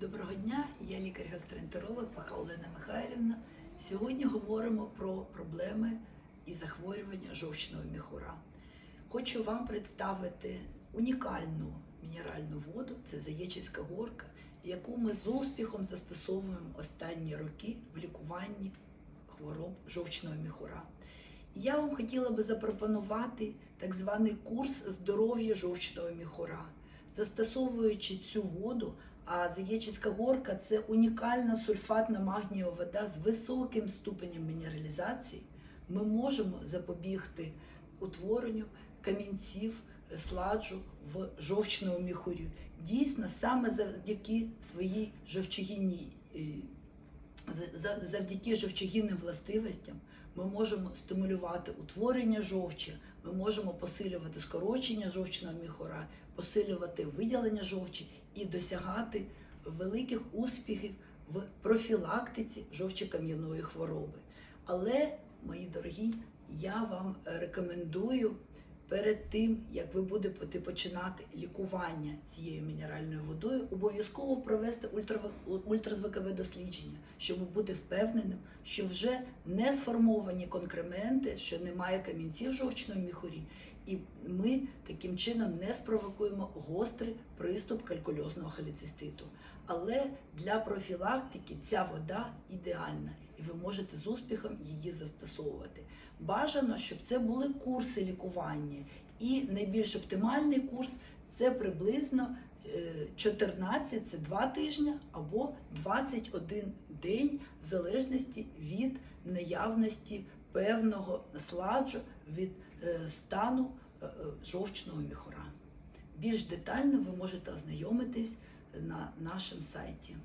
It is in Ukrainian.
Доброго дня, я лікар-гастроентеролог Паха Олена Михайлівна. Сьогодні говоримо про проблеми і захворювання жовчного міхура. Хочу вам представити унікальну мінеральну воду, це Заєчицька горка, яку ми з успіхом застосовуємо останні роки в лікуванні хвороб жовчного міхура. Я вам хотіла би запропонувати так званий курс здоров'я жовчного міхура. Застосовуючи цю воду, а Заєчицька горка це унікальна сульфатна магнієва вода з високим ступенем мінералізації. Ми можемо запобігти утворенню камінців сладжу в жовчному міхурі. Дійсно, саме завдяки своїй жовчогінній е, за- за- завдяки жовчогінним властивостям ми можемо стимулювати утворення жовчі, ми можемо посилювати скорочення жовчного міхора, посилювати виділення жовчі і досягати великих успіхів в профілактиці жовчокам'яної хвороби. Але, мої дорогі, я вам рекомендую перед тим, як ви будете починати лікування цією мінеральною водою, обов'язково провести ультразвукове дослідження, щоб бути впевненим, що вже не сформовані конкременти, що немає камінців в жовчному міхурі, і ми таким чином не спровокуємо гострий приступ калькульозного холециститу. Але для профілактики ця вода ідеальна, і ви можете з успіхом її застосовувати. Бажано, щоб це були курси лікування, і найбільш оптимальний курс це приблизно е, 14, це 2 тижні або 21 день, в залежності від наявності певного сладжу від е, стану е, е, жовчного міхура. Більш детально ви можете ознайомитись на нашому сайті.